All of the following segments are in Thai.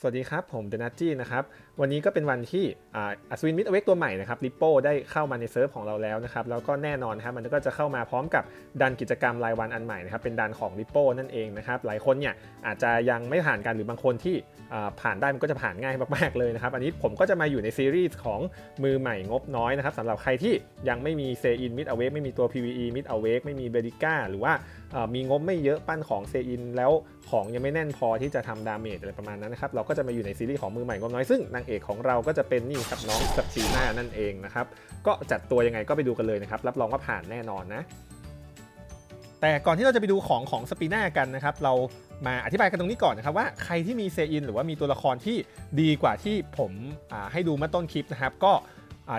สวัสดีครับ ผมเดนัจี้นะครับ วันนี้ก็เป็นวันที่อัศวินมิดเวกตัวใหม่นะครับลิปโป้ได้เข้ามาในเซิร์ฟของเราแล้วนะครับแล้วก็แน่นอนครับมันก็จะเข้ามาพร้อมกับดันกิจกรรมรายวันอันใหม่นะครับเป็นดันของลิปโป้นั่นเองนะครับหลายคนเนี่ยอาจจะยังไม่ผ่านกันหรือบางคนที่ผ่านได้มันก็จะผ่านง่ายมากๆเลยนะครับอันนี้ผมก็จะมาอยู่ในซีรีส์ของมือใหม่งบน้อยนะครับสำหรับใครที่ยังไม่มีเซอินมิดอเวกไม่มีตัว PVE มิดอเวกไม่มีเบริก้าหรือว่ามีงบไม่เยอะปั้นของเซอินแล้วของยังไม่แน่นพอที่จะทำดาเมจอะไรประมาณนั้นนะครับเราก็จะมาอยู่ในซีรีส์ของมือใหม่งบน้อยซึ่งนางเอกของเราก็จะเป็นนี่ครับน้องสปีน่านั่นเองนะครับก็จัดตัวยังไงก็ไปดูกันเลยนะครับรับรองว่าผ่านแน่นอนนะ แต่ก่อนที่เราจะไปดูของของสปีน่ากันนะครับเรามาอธิบายกันตรงนี้ก่อนนะครับว่าใครที่มีเซอินหรือว่ามีตัวละครที่ดีกว่าที่ผมให้ดูเมื่อต้นคลิปนะครับก็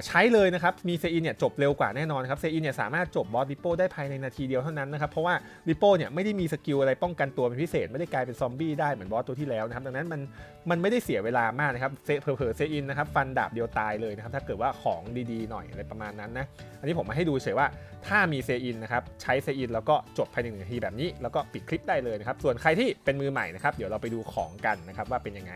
ใช้เลยนะครับ มีเซอินเนี่ยจบเร็วกว่าแน่นอนครับ เซอินเนี่ยสามารถจบบอสริปโป้ได้ภายในนาทีเดียวเท่านั้นนะครับ เพราะว่าริปโป้เนี่ยไม่ได้มีสกิลอะไรป้องกันตัวเป็นพิเศษ ไม่ได้กลายเป็นซอมบี้ได้เหมือนบอสตัวที่แล้วนะครับ ดังนั้นมันมันไม่ได้เสียเวลามากนะครับ เซเผลอๆเซอินนะครับฟันดาบเดียวตายเลยนะครับ ถ้าเกิดว่าของดีๆหน่อยอะไรประมาณนั้นนะ อันนี้ผมมาให้ดูเฉยว่าถ้ามีเซอินนะครับใช้เซอินแล้วก็จบภายในหนึ่งนาทีแบบนี้ แล้วก็ปิดคลิปได้เลยนะครับ ส่วนใครที่เป็นมือใหม่นะครับเดี๋ยวเราไปดูของกันนะครับว่าเป็นยังไง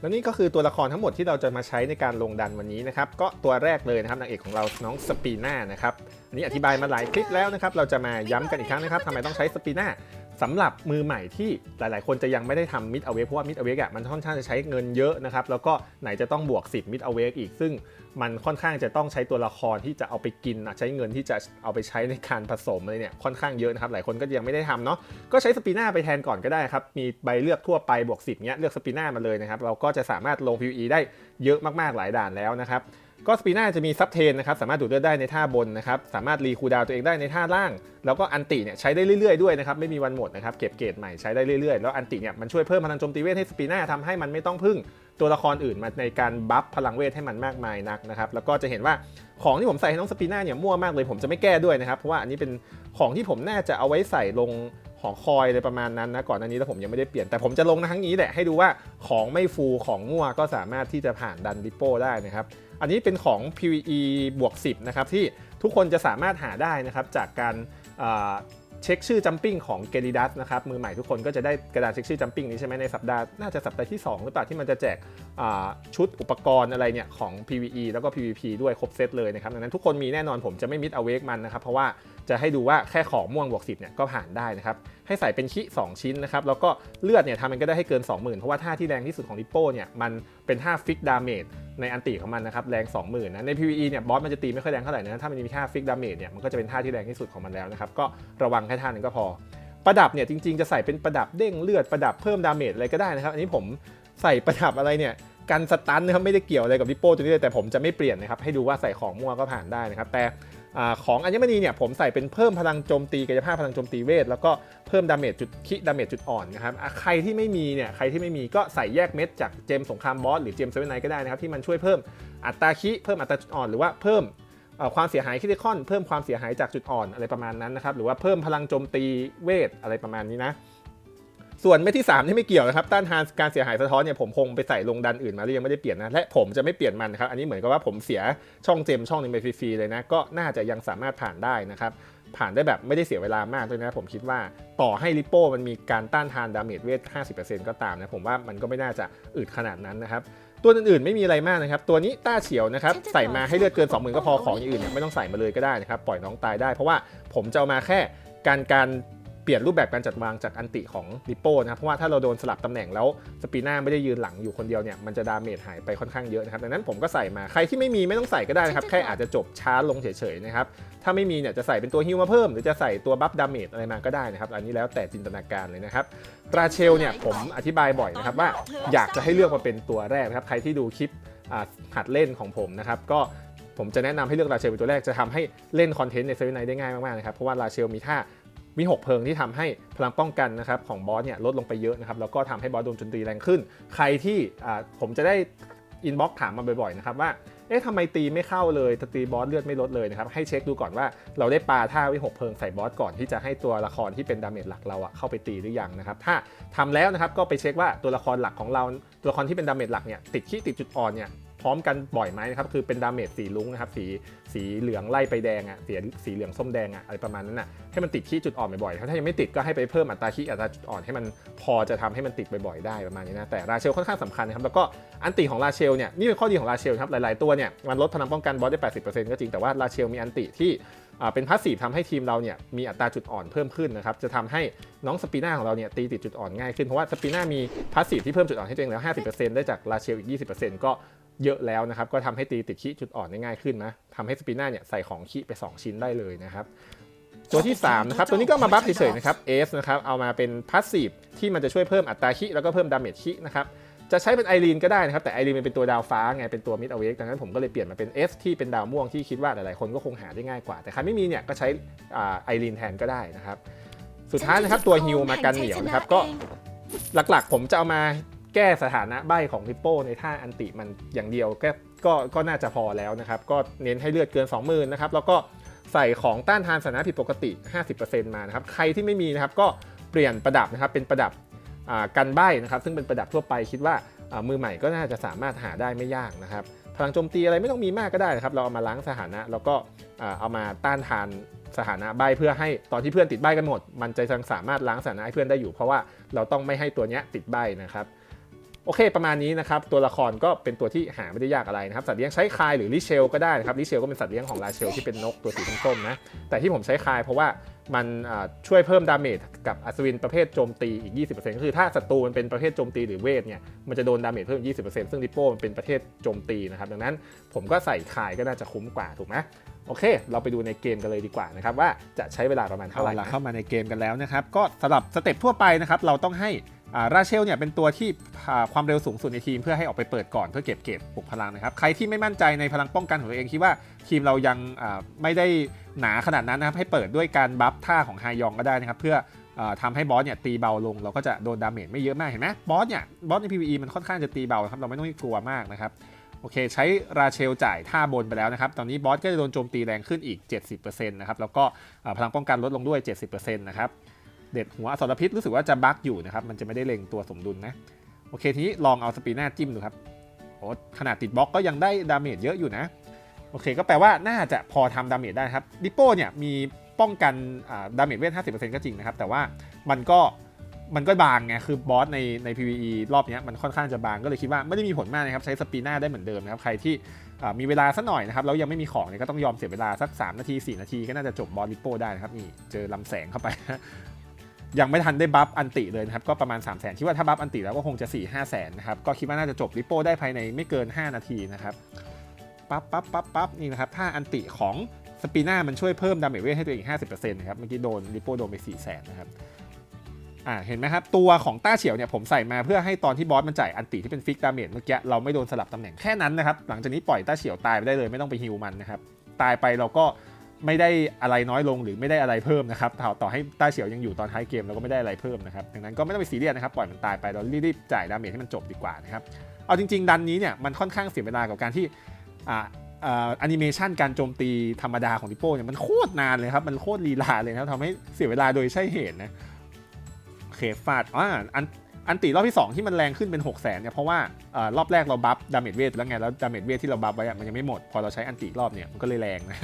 แล้วนี่ก็คือตัวละครทั้งหมดที่เราจะมาใช้ในการลงดันวันนี้นะครับ ก็ตัวแรกเลยนะครับนางเอกของเราน้องสปีน่านะครับอันนี้อธิบายมาหลายคลิปแล้วนะครับ เราจะมาย้ำกันอีกครั้งนะครับทำไมต้องใช้สปีน่า สำหรับมือใหม่ที่หลาย ๆ คนจะยังไม่ได้ทำมิดเอาเวกเพราะว่ามิดเอาเวกอะมันค่อนข้างจะใช้เงินเยอะนะครับ แล้วก็ไหนจะต้องบวก10มิดเอาเวกอีก ซึ่งมันค่อนข้างจะต้องใช้ตัวละครที่จะเอาไปกินใช้เงินที่จะเอาไปใช้ในการผสมอะไรเนี่ยค่อนข้างเยอะนะครับ หลายคนก็ยังไม่ได้ทำเนาะก็ใช้สปีน่าไปแทนก่อนก็ได้ครับ มีใบเลือกทั่วไปบวก10เนี้ยเลือกสปีน่ามาเลยนะครับเราก็จะสามารถลง PVE ได้เยอะมาก ๆ หลายด่านแล้วนะครับ ก็สปีน่าจะมีซับเทนนะครับสามารถดูดเลือดได้ในท่าบนนะครับสามารถรีคูดาวตัวเองได้ในท่าล่าง แล้วก็อันติเนี่ยใช้ได้เรื่อยๆด้วยนะครับไม่มีวันหมดนะครับเก็บเกรดใหม่ใช้ได้เรื่อยๆแล้วอันติเนี่ยมันช่วยเพิ่มพลังโจมตีเวทให้สปีน่าทำให้มันไม่ต้องพึ่งตัวละครอื่นมาในการบัฟพลังเวทให้มันมากมายนักนะครับแล้วก็จะเห็นว่าของที่ผมใส่ให้น้องสปีน่าเนี่ยมั่วมากเลยผมจะไม่แก้ด้วยนะครับเพราะว่าอันนี้เป็นของที่ผมน่าจะเอาไว้ใส่ลง ของคอยเลยประมาณนั้นนะก่อนหน้านี้แล้วผมยังไม่ได้เปลี่ยนแต่ผมจะลงนะทั้งนี้แหละให้ดูว่าของไม่ฟูของมั่วก็สามารถที่จะผ่านดันริปโป้ได้นะครับอันนี้เป็นของ PVE บวก10นะครับที่ทุกคนจะสามารถหาได้นะครับจากการ เช็คชื่อจัมปิ้งของเกลิดัสนะครับมือใหม่ทุกคนก็จะได้กระดานเช็คชื่อจัมปิ้งนี้ใช่ไหมในสัปดาห์น่าจะสัปดาห์ที่ 2 หรือเปล่าที่มันจะแจกชุดอุปกรณ์อะไรเนี่ยของ PVE แล้วก็ PVP ด้วยครบเซตเลยนะครับดังนั้นทุกคนมีแน่นอนผมจะไม่มิดเอาเวกมันนะครับเพราะว่าจะให้ดูว่าแค่ของม่วงบวก10เนี่ยก็ผ่านได้นะครับให้ใส่เป็นคิ2ชิ้นนะครับแล้วก็เลือดเนี่ยทำมันก็ได้ให้เกิน 20,000 เพราะว่าท่าที่แรงที่สุดของลิปโป้เนี่ยมันเป็นท่าฟิกดาเมจ ในอันติของมันนะครับแรง 20,000นะใน PVE เนี่ยบอสมันจะตีไม่ค่อยแรงเท่าไหร่นะถ้ามันมีท่าฟิกดาเมจเนี่ยมันก็จะเป็นท่าที่แรงที่สุดของมันแล้วนะครับก็ระวังแค่ท่านึงก็พอ ประดับเนี่ยจริงๆจะใส่เป็นประดับเด้งเลือดประดับเพิ่มดาเมจอะไรก็ได้นะครับอันนี้ผมใส่ประดับอะไรเนี่ยกันสตันนะครับไม่ได้เกี่ยวอะไรกับวิโป้ตัวนี้เลยแต่ผมจะไม่เปลี่ยนนะครับให้ดูว่าใส่ของมั่วก็ผ่านได้นะครับแต่ อของอัญมณีเนี่ยผมใส่เป็นเพิ่มพลังโจมตีกายภาพพลังโจมตีเวทแล้วก็เพิ่มดาเมจจุดคิดาเมจจุดอ่อนนะครับใครที่ไม่มีเนี่ยใครที่ไม่มีก็ใส่แยกเม็ดจากเจมสงครามบอสหรือเจมเซเว่นไนก็ได้นะครับที่มันช่วยเพิ่มอัตราคิเพิ่มอัตราจุดอ่อนหรือว่าเพิ่มความเสียหายคิดคอน เพิ่มความเสียหายจากจุดอ่อนอะไรประมาณนั้นนะครับหรือว่าเพิ่มพลังโจมตีเวทอะไรประมาณนี้นะ ส่วนเม็ดที่3ที่ไม่เกี่ยวนะครับ ต้านทานการเสียหายสะท้อนเนี่ยผมคงไปใส่ลงดันอื่นมาแล้วยังไม่ได้เปลี่ยนนะ และผมจะไม่เปลี่ยนมันนะครับ อันนี้เหมือนกับว่าผมเสียช่องเจมช่องหนึงไปฟรีๆเลยนะ ก็น่าจะยังสามารถผ่านได้นะครับ ผ่านได้แบบไม่ได้เสียเวลามากด้วยนะ ผมคิดว่าต่อให้ลิปโป้มันมีการต้านทานดาเมจเวท 50%ก็ตามนะ ผมว่ามันก็ไม่น่าจะอึดขนาดนั้นนะครับตัวอื่นๆไม่มีอะไรมากนะครับ ตัวนี้ต้าเฉียวนะครับ ใส่มาให้เลือดเกิน 20,000 ก็พอของอย่างอื่นเนี่ยไม่ต้องใส่มาเลยก็ได้นะครับ ปล่อยน้องตายได้เพราะว่าผมจะเอามาแค่การการเปลี่ยนรูปแบบการจัดวางจากอันติของลิปโป้นะครับเพราะว่าถ้าเราโดนสลับตำแหน่งแล้วสปีน่าไม่ได้ยืนหลังอยู่คนเดียวเนี่ยมันจะดาเมจหายไปค่อนข้างเยอะนะครับดังนั้นผมก็ใส่มาใครที่ไม่มีไม่ต้องใส่ก็ได้นะครับแค่อาจจะจบช้าลงเฉยๆนะครับถ้าไม่มีเนี่ยจะใส่เป็นตัวฮิวมาเพิ่ม หรือจะใส่ตัวบัฟดาเมจอะไรมาก็ได้นะครับอันนี้แล้วแต่จินตนาการเลยนะครับตราเชลเนี่ยผมอธิบายบ่อยนะครับว่าอยากจะให้เลือกมาเป็นตัวแรกนะครับใครที่ดูคลิปอ่าหัดเล่นของผมนะครับก็ผมจะแนะนำให้เลือกราเชลเป็นตัวแรกจะทำให้เล่นคอนเทนต์ในเซเว่นไนได้ง่ายมากๆนะครับเพราะว่าราเชลมีท่า มี 6 เพลิงที่ทำให้พลังป้องกันนะครับของบอสเนี่ยลดลงไปเยอะนะครับแล้วก็ทำให้บอสโดนโจมตีแรงขึ้น ใครที่ผมจะได้อินบ็อกถามมาบ่อยๆนะครับว่าเอ๊ะทำไมตีไม่เข้าเลยตีบอสเลือดไม่ลดเลยนะครับให้เช็คดูก่อนว่าเราได้ปาท่าไว้6เพลิงใส่บอสก่อนที่จะให้ตัวละครที่เป็นดาเมจหลักเราอะเข้าไปตีหรือยังนะครับถ้าทำแล้วนะครับก็ไปเช็คว่าตัวละครหลักของเราตัวละครที่เป็นดาเมจหลักเนี่ยติดขี้ติดจุดอ่อนเนี่ย พร้อมกันบ่อยไหมนะครับคือเป็นดาเมจสีลุ้งนะครับสีสีเหลืองไล่ไปแดงอะสีสีเหลืองส้มแดงอะอะไรประมาณนั้นอะให้มันติดขี้จุดอ่อนบ่อยๆถ้ายังไม่ติดก็ให้ไปเพิ่มอัตราขี้อัตราจุดอ่อนให้มันพอจะทำให้มันติดบ่อยๆได้ประมาณนี้นะแต่ราเชลค่อนข้างสำคัญนะครับแล้วก็อันติของราเชลเนี่ยนี่เป็นข้อดีของราเชลครับหลายๆตัวเนี่ยมันลดพลังป้องกันบอสได้ 80%ก็จริงแต่ว่าราเชลมีอันติที่เป็นพาสซีฟทำให้ทีมเราเนี่ยมีอัตราจุดอ่อนเพิ่มขึ้นนะครับจะทำให้น้องสปีน่าของเราเนี่ยตีติดจุดอ่อนง่ายขึ้นเพราะว่าสปีน่ามีพาสซีฟที่เพิ่มจุดอ่อนให้ตัวเองแล้ว 50%ได้จากราเชลอีก 20%ก็ เยอะแล้วนะครับ ก็ทำให้ตีติดขี้จุดอ่อนได้ง่ายขึ้นนะทำให้สปีน่าเนี่ยใส่ของขี้ไป 2 ชิ้นได้เลยนะครับ ตัวที่ 3 นะครับ ตัวนี้ก็มาบัฟเฉยๆนะครับเอสนะครับเอามาเป็นพาสซีฟที่มันจะช่วยเพิ่มอัตราคิแล้วก็เพิ่มดาเมจคินะครับจะใช้เป็นไอรีนก็ได้นะครับ แต่ไอรีนมันเป็นตัวดาวฟ้าไงเป็นตัวมิดเอาเวกดังนั้นผมก็เลยเปลี่ยนมาเป็น S ที่เป็นดาวม่วงที่คิดว่าหลายๆคนก็คงหาได้ง่ายกว่า แต่ใครไม่มีเนี่ยก็ใช้ไอรีนแทนก็ได้นะครับ สุดท้ายนะครับตัวฮิวมากันเหนียวนะครับก็หลักๆ ผมจะเอามา แก้สถานะใบของริปโป้ในท่าอันติมันอย่างเดียวก็ก็ก็น่าจะพอแล้วนะครับ ก็เน้นให้เลือดเกิน 20,000นะครับแล้วก็ใส่ของต้านทานสถานะผิดปกติ 50%มานะครับ ใครที่ไม่มีนะครับก็เปลี่ยนประดับนะครับเป็นประดับกันใบนะครับ ซึ่งเป็นประดับทั่วไปคิดว่ามือใหม่ก็น่าจะสามารถหาได้ไม่ยากนะครับพลังโจมตีอะไรไม่ต้องมีมากก็ได้นะครับ เราเอามาล้างสถานะ แล้วก็เอามาต้านทานสถานะใบเพื่อให้ตอนที่เพื่อนติดใบกันหมด มันจะยังสามารถล้างสถานะให้เพื่อนได้อยู่ เพราะว่าเราต้องไม่ให้ตัวเนี้ยติดใบนะครับ โอเค ประมาณนี้นะครับตัวละครก็เป็นตัวที่หาไม่ได้ยากอะไรนะครับสัตว์เลี้ยงใช้คายหรือลิเชลก็ได้นะครับลิเชลก็เป็นสัตว์เลี้ยงของราเชลที่เป็นนกตัวสีส้มๆนะแต่ที่ผมใช้คายเพราะว่ามันช่วยเพิ่มดาเมจกับอัศวินประเภทโจมตีอีก 20%ก็คือถ้าศัตรูมันเป็นประเภทโจมตีหรือเวทเนี่ยมันจะโดนดาเมจเพิ่ม 20%ซึ่งริปโป้มันเป็นประเภทโจมตีนะครับดังนั้นผมก็ใส่คายก็น่าจะคุ้มกว่าถูกไหมโอเค เราไปดูในเกมกันเลยดีกว่านะครับว่าจะใช้เวลาประมาณเท่าไหร่เอาเข้ามาในเกมกันแล้วนะครับก็สำหรับสเต็ปทั่วไปนะครับเราต้องให้อ่า ราเชลเนี่ยเป็นตัวที่ความเร็วสูงสุดในทีมเพื่อให้ออกไปเปิดก่อนเพื่อเก็บเก็บปลุกพลังนะครับ ใครที่ไม่มั่นใจในพลังป้องกันของตัวเองคิดว่าทีมเรายังไม่ได้หนาขนาดนั้นนะครับให้เปิดด้วยการบัฟท่าของไฮยองก็ได้นะครับเพื่ออ่าทำให้บอสเนี่ยตีเบาลง เราก็จะโดนดาเมจไม่เยอะมากเห็นไหมบอสเนี่ยบอสใน PVE มันค่อนข้างจะตีเบาครับเราไม่ต้องกลัวมากนะครับโอเค ใช้ราเชลจ่ายท่าบนไปแล้วนะครับ ตอนนี้บอสก็จะโดนโจมตีแรงขึ้นอีก 70%นะครับแล้วก็พลังป้องกันลดลงด้วย 70%นะครับ เด็ดหัวอสรพิษรู้สึกว่าจะบั๊กอยู่นะครับ มันจะไม่ได้เล็งตัวสมดุลนะ โอเคทีนี้ลองเอาสปีน่าจิ้มดูครับโอ้ขนาดติดบล็อกก็ยังได้ดาเมจเยอะอยู่นะ โอเค ก็แปลว่าน่าจะพอทำดาเมจได้ครับดิโป้เนี่ยมีป้องกันดาเมจเวท 50%ก็จริงนะครับ แต่ว่ามันก็มันก็บางไง คือบอสในใน PVE รอบนี้มันค่อนข้างจะบาง ก็เลยคิดว่าไม่ได้มีผลมากนะครับ ใช้สปีน่าได้เหมือนเดิมนะครับ ใครที่มีเวลาสักหน่อยนะครับ แล้วยังไม่มีของเนี่ยก็ต้องยอมเสียเวลาสัก 3 นาที 4 นาที ก็น่าจะจบบอสลิโป้ได้นะครับ นี่เจอลำแสงเข้าไป ยังไม่ทันได้บัฟอันติเลยนะครับ ก็ประมาณ 3 0 0 0 0 0คิดว่าถ้าบัฟอันติแล้วก็คงจะ 4 5 0 0 0 0นะครับ ก็คิดว่าน่าจะจบลิโป้ได้ภายในไม่เกิน 5 นาทีนะครับ ปั๊บปั๊บปั๊บปั๊บนี่นะครับ ถ้าอันติของสปีน่ามันช่วยเพิ่มดาเมจเวทให้ตัวเอง 50%นะครับ เมื่อกี้โดนลิโป้โดนไป 4 0 0 0 0 0นะครับอ่าเห็นไหมครับ ตัวของต้าเฉียวเนี่ยผมใส่มาเพื่อให้ตอนที่บอสมันจ่ายอันติที่เป็นฟิกดาเมจเมื่อกี้เราไม่โดนสลับตำแหน่งแค่นั้นนะครับ หลังจากนี้ปล่อยต้าเฉียวตายไปได้เลยไม่ต้องไปฮิวมันนะครับ ตายไปเราก็ ไม่ได้อะไรน้อยลงหรือไม่ได้อะไรเพิ่มนะครับต่อต่อให้ต้าเฉียวยังอยู่ตอนท้ายเกมเราก็ไม่ได้อะไรเพิ่มนะครับดังนั้นก็ไม่ต้องไปซีเรียสนะครับปล่อยมันตายไปเรารีบๆจ่ายดาเมจให้มันจบดีกว่านะครับเอาจริง ๆ ดันนี้เนี่ยมันค่อนข้างเสียเวลากับการที่อ่าอ่าแอนิเมชันการโจมตีธรรมดาของลิโป้เนี่ยมันโคตรนานเลยครับมันโคตรลีลาเลยนะทำให้เสียเวลาโดยใช่เหตุนะโอเคฟาดอ่าอัน อันตีรอบที่ 2 ที่มันแรงขึ้นเป็น 6 0 0 0 0นเนี่ยเพราะว่าอรอบแรกเราบัฟดาเมจเวทแล้วไงแล้วดาเมจเวทที่เราบัฟไว้มันยังไม่หมด พอเราใช้อันตีอีรอบเนี่ยมันก็เลยแรงนะ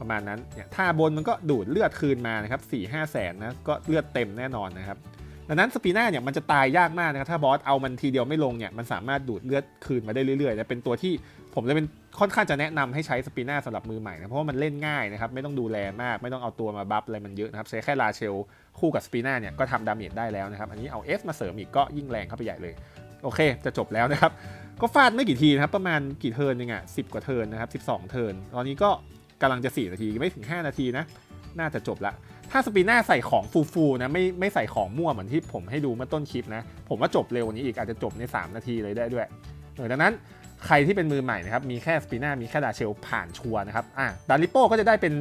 ประมาณนั้นเนี่ยท่าบนมันก็ดูดเลือดคืนมานะครับสี่ห้าแสนนะก็เลือดเต็มแน่นอนนะครับดังนั้นสปีน่าเนี่ยมันจะตายยากมากนะครับถ้าบอสเอามันทีเดียวไม่ลงเนี่ยมันสามารถดูดเลือดคืนมาได้เรื่อยๆนะเป็นตัวที่ ผมจะเป็นค่อนข้างจะแนะนำให้ใช้สปีน่าสำหรับมือใหม่นะเพราะว่ามันเล่นง่ายนะครับไม่ต้องดูแลมากไม่ต้องเอาตัวมาบัฟอะไรมันเยอะนะครับใช้แค่ลาเชลคู่กับสปีน่าเนี่ยก็ทำดาเมจได้แล้วนะครับอันนี้เอา S มาเสริมอีกก็ยิ่งแรงเข้าไปใหญ่เลย โอเค จะจบแล้วนะครับ ก็ฟาดไม่กี่ทีนะครับประมาณกี่เทิร์นเองอะสิกว่าเทิร์นนะครับสิ12 เทิร์นตอนนี้ก็กำลังจะ 4 นาทีไม่ถึง 5 นาทีนะน่าจะจบละถ้าสปีน่าใส่ของฟูๆนะไม่ไม่ใส่ของมั่วเหมือนที่ผมให้ดูเมื่อต้นคลิปนะผมว่าจบเร็วนี้อีกอาจจะจบใน 3 นาทีเลยได้ด้วยดังนั้น ใครที่เป็นมือใหม่นะครับ มีแค่สปีน่ามีแค่ดาเชลผ่านชัวนะครับอะดาริโป้ก็จะได้เป็น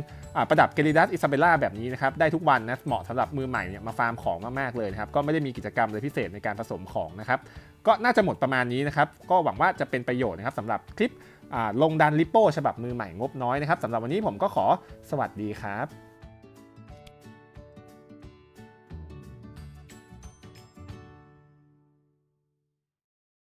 ประดับเกลิดัสอิซาเบล่าแบบนี้นะครับ ได้ทุกวันนะ เหมาะสำหรับมือใหม่เนี่ยมาฟาร์มของมาก ๆ เลยนะครับ ก็ไม่ได้มีกิจกรรมอะไรพิเศษในการผสมของนะครับ ก็น่าจะหมดประมาณนี้นะครับ ก็หวังว่าจะเป็นประโยชน์นะครับสำหรับคลิปลงดันลิโป้ฉบับมือใหม่งบน้อยนะครับสำหรับวันนี้ผมก็ขอสวัสดีครับ